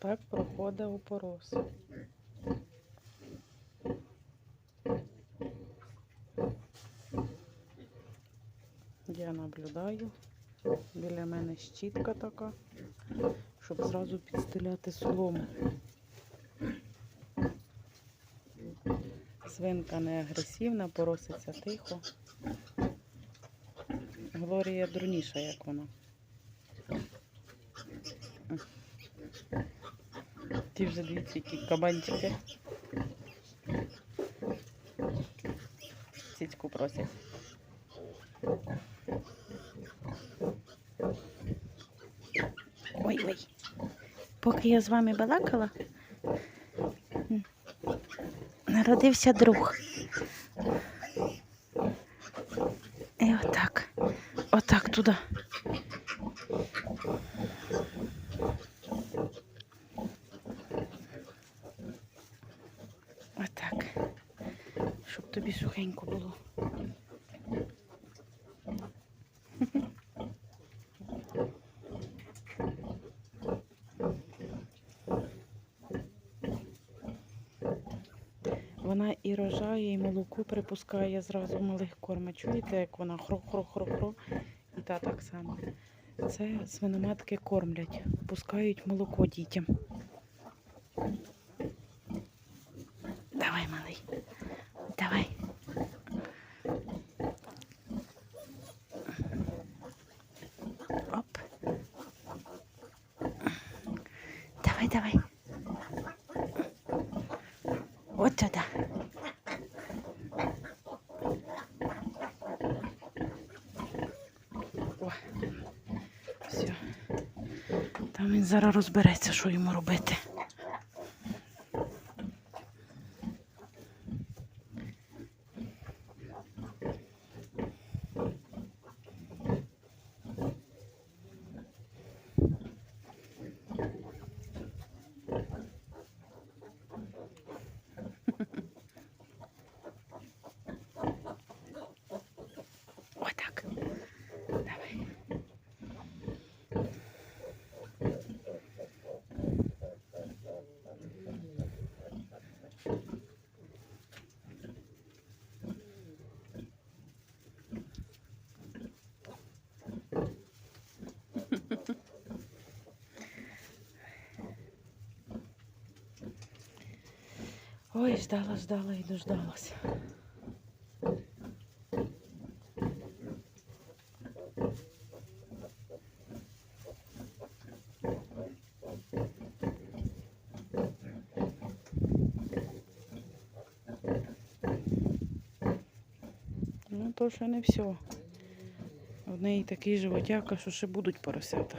Так проходить опорос. Я наблюдаю. Біля мене щітка така, щоб зразу підстеляти солому. Свинка не агресивна, пороситься тихо. Глорія дурніша, як вона. Ті вже дивіться, які кабанчики. Сіцьку просять. Ой, ой. Поки я з вами балакала, народився друг. І отак. Отак туди. Отак. Щоб тобі сухенько було. Вона і рожає, і молоко припускає зразу малих корма. Чуєте, як вона хро-хро-хро-хро. І та так само. Це свиноматки кормлять, пускають молоко дітям. Давай, малий. Давай. Оп. Давай, давай. Вот туда. О, все. Там він зараз розбереться, що йому робити. Ой, ждала, ждала і дождалася. Ну, то ще не все. В неї такий животяка, що ще будуть поросята.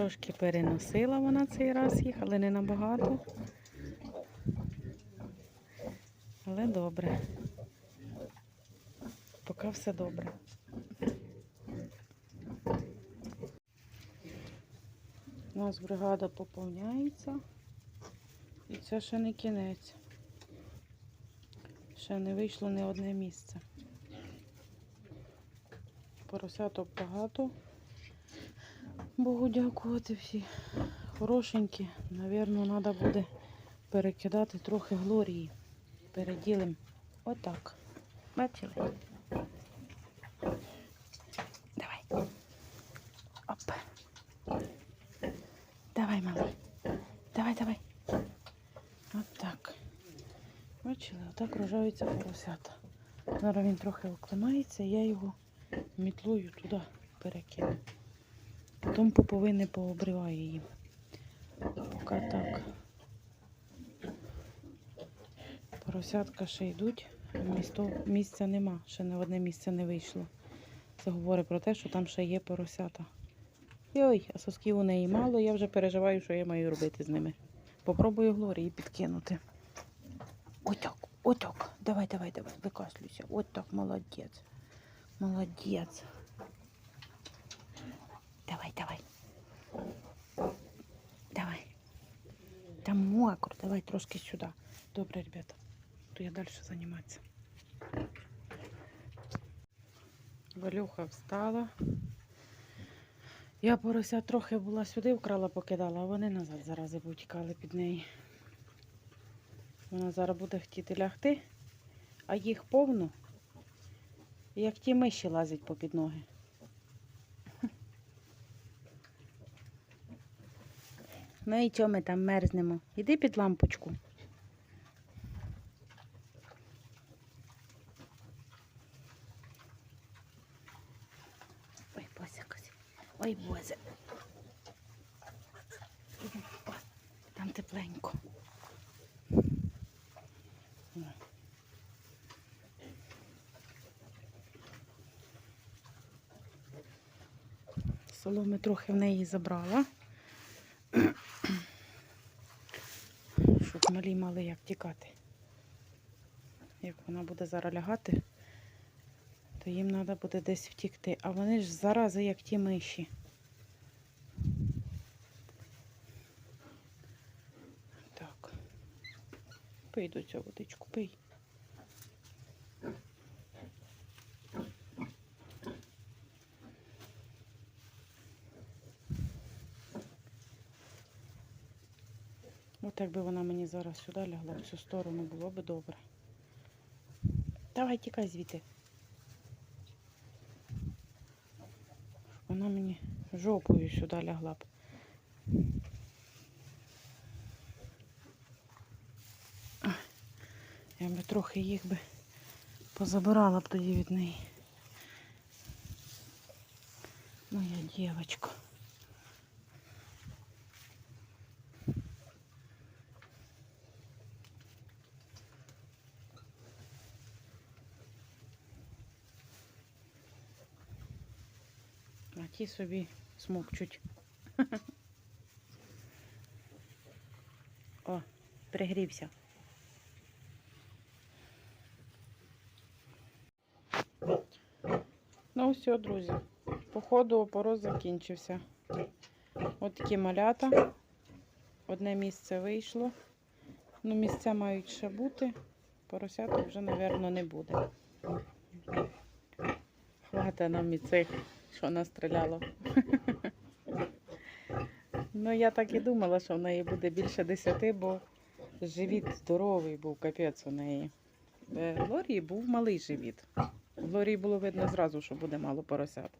Трошки переносила вона цей раз їх, але не набагато. Але добре. Поки все добре. У нас бригада поповняється. І це ще не кінець. Ще не вийшло ні одне місце. Поросяток багато. Богу дякувати всі. Хорошенькі. Навірно, треба буде перекидати трохи глорії. Переділимо. Отак. Бачили? Давай. Оп. Давай, малий. Давай, давай. Отак. Бачили, отак рожаються поросята. Зараз він трохи оклимається, я його мітлою туди перекину. Потім пуповини пообриваю їм. Поки так. Поросятка ще йдуть, місто, місця нема, ще не одне місце не вийшло. Це говорить про те, що там ще є поросята. Йой, а сосків у неї мало, я вже переживаю, що я маю робити з ними. Попробую Глорії підкинути. Отак, отак. Давай, давай, давай, викаслюйся. Отак, молодець. Молодець. Давай. Давай. Там давай трошки сюди. Добре, ребята. То я далі займатися. Валюха встала. Я порося трохи була сюди вкрала, покидала, а вони назад зарази повтікали під неї. Вона зараз буде хотіти лягти, а їх повно, як ті миші лазять попід ноги. Ну і чого ми там мерзнемо? Іди під лампочку. Ой, Бозя, Ой. О, Там тепленько. Соломи трохи в неї забрала. Малі мали як тікати. Як вона буде зараз лягати, то їм треба буде десь втікти. А вони ж зарази, як ті миші. Так. Пий до цього водичку, пий. От якби вона мені зараз сюди лягла в цю сторону, було б добре. Давай тікай звідти. Вона мені жопою сюди лягла б. Я би трохи їх би позабирала б тоді від неї. Моя дівчинка. А ті собі смокчуть. О, пригрівся. Ну все, друзі. Походу опорос закінчився. От такі малята. Одне місце вийшло. Ну, місця мають ще бути. Поросяток вже, мабуть, не буде. Хвата нам і цих, що настріляло. ну, я так і думала, що в неї буде більше десяти, бо живіт здоровий був, капець у неї. Е, В Лорії був малий живіт. В Лорії було видно зразу, що буде мало поросят.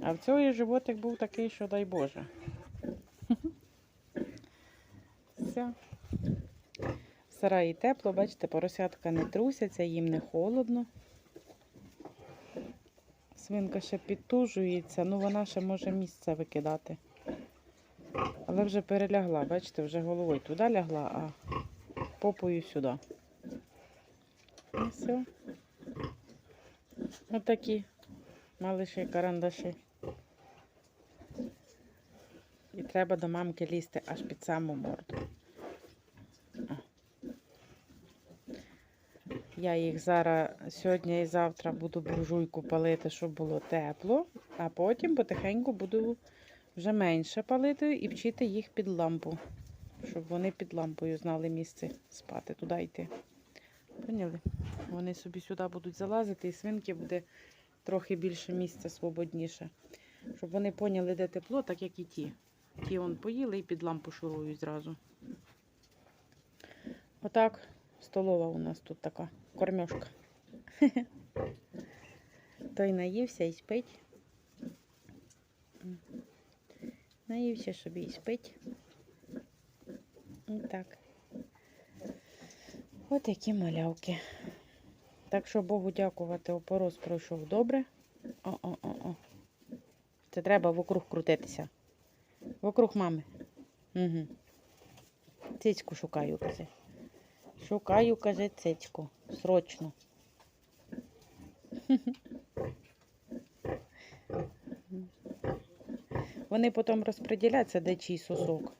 А в цього животик був такий, що дай Боже. Все. В сараї тепло, бачите, поросятка не трусяться, їм не холодно. Свинка ще підтужується, ну вона ще може місце викидати. Але вже перелягла, бачите, вже головою туди лягла, а попою сюди. І все. Отакі малиші карандаші. І треба до мамки лізти аж під саму морду. Я їх зараз сьогодні і завтра буду буржуйку палити, щоб було тепло, а потім потихеньку буду вже менше палити і вчити їх під лампу, щоб вони під лампою знали місце спати, туди йти. Поняли? Вони собі сюди будуть залазити, і свинки буде трохи більше місця свободніше. Щоб вони поняли, де тепло, так як і ті. Ті он поїли і під лампу шурують зразу. Отак, столова у нас тут така кормьошка. Той наївся і спить. Наївся собі і спить. Отак. От які малявки. Так що Богу дякувати, опорос пройшов добре. О-о-о-о. Це треба вокруг крутитися. Вокруг мами. Угу. Цицьку шукаю, каже. Шукаю, каже, цицьку. Срочно. Вони потім розподіляться, де чий сосок.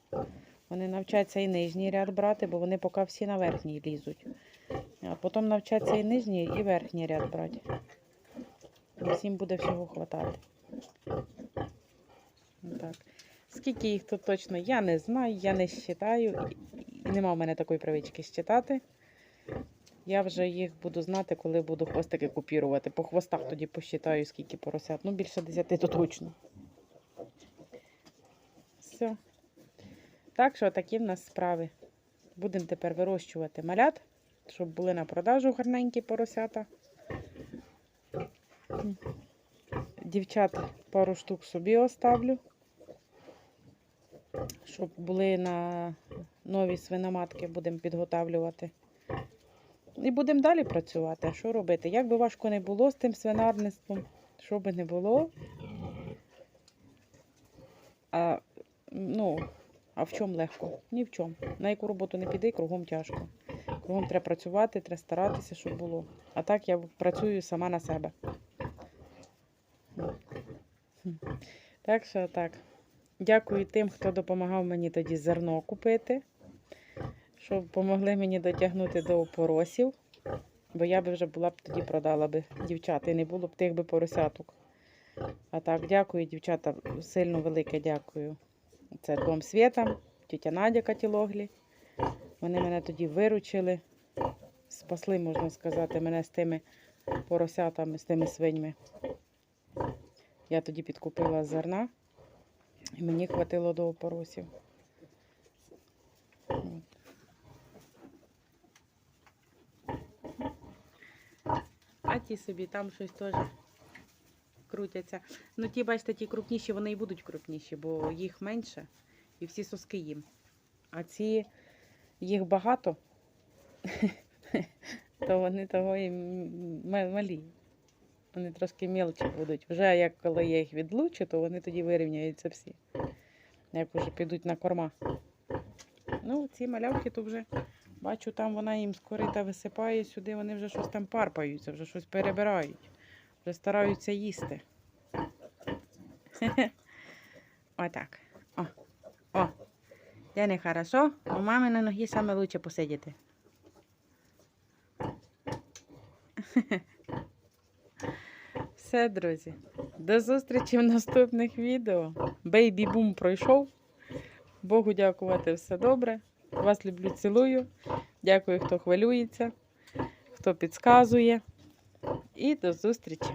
Вони навчаться і нижній ряд брати, бо вони поки всі на верхній лізуть. А потім навчаться і нижній, і верхній ряд брати. Всім буде всього хватати. Так. Скільки їх тут точно, я не знаю, я не считаю. Нема в мене такої привички считати. Я вже їх буду знати, коли буду хвостики купірувати. По хвостах тоді посчитаю, скільки поросят. Ну, більше 10 то точно. Все. Так що такі в нас справи. Будемо тепер вирощувати малят, щоб були на продажу гарненькі поросята. Дівчат пару штук собі оставлю, щоб були на нові свиноматки, будемо підготавлювати. І будемо далі працювати. Що робити? Як би важко не було з тим свинарництвом, що би не було. А, ну, а в чому легко? Ні в чому. На яку роботу не піди, кругом тяжко. Кругом треба працювати, треба старатися, щоб було. А так я працюю сама на себе. Так що так. Дякую тим, хто допомагав мені тоді зерно купити, щоб допомогли мені дотягнути до опоросів. Бо я би вже була б тоді продала би дівчат і не було б тих би поросяток. А так, дякую, дівчата, сильно велике дякую. Це дом Свєта, тітя Надя Катілоглі. Вони мене тоді виручили, спасли, можна сказати, мене з тими поросятами, з тими свиньми. Я тоді підкупила зерна, і мені хватило до опоросів. От. Собі там щось теж крутяться. Ну, ті, бачите, ті крупніші, вони і будуть крупніші, бо їх менше і всі соски їм. А ці їх багато, то вони того і малі. Вони трошки мілчі будуть. Вже як коли я їх відлучу, то вони тоді вирівняються всі. Як вже підуть на корма. Ну, ці малявки то вже бачу, там вона їм з корита висипає сюди, вони вже щось там парпаються, вже щось перебирають, вже стараються їсти. Отак. О, о. Де не хорошо, у мами на ногі саме лучше посидіти. Все, друзі. До зустрічі в наступних відео. Бейбі бум пройшов. Богу дякувати, все добре. Вас люблю, цілую. Дякую, хто хвилюється, хто підказує. І до зустрічі!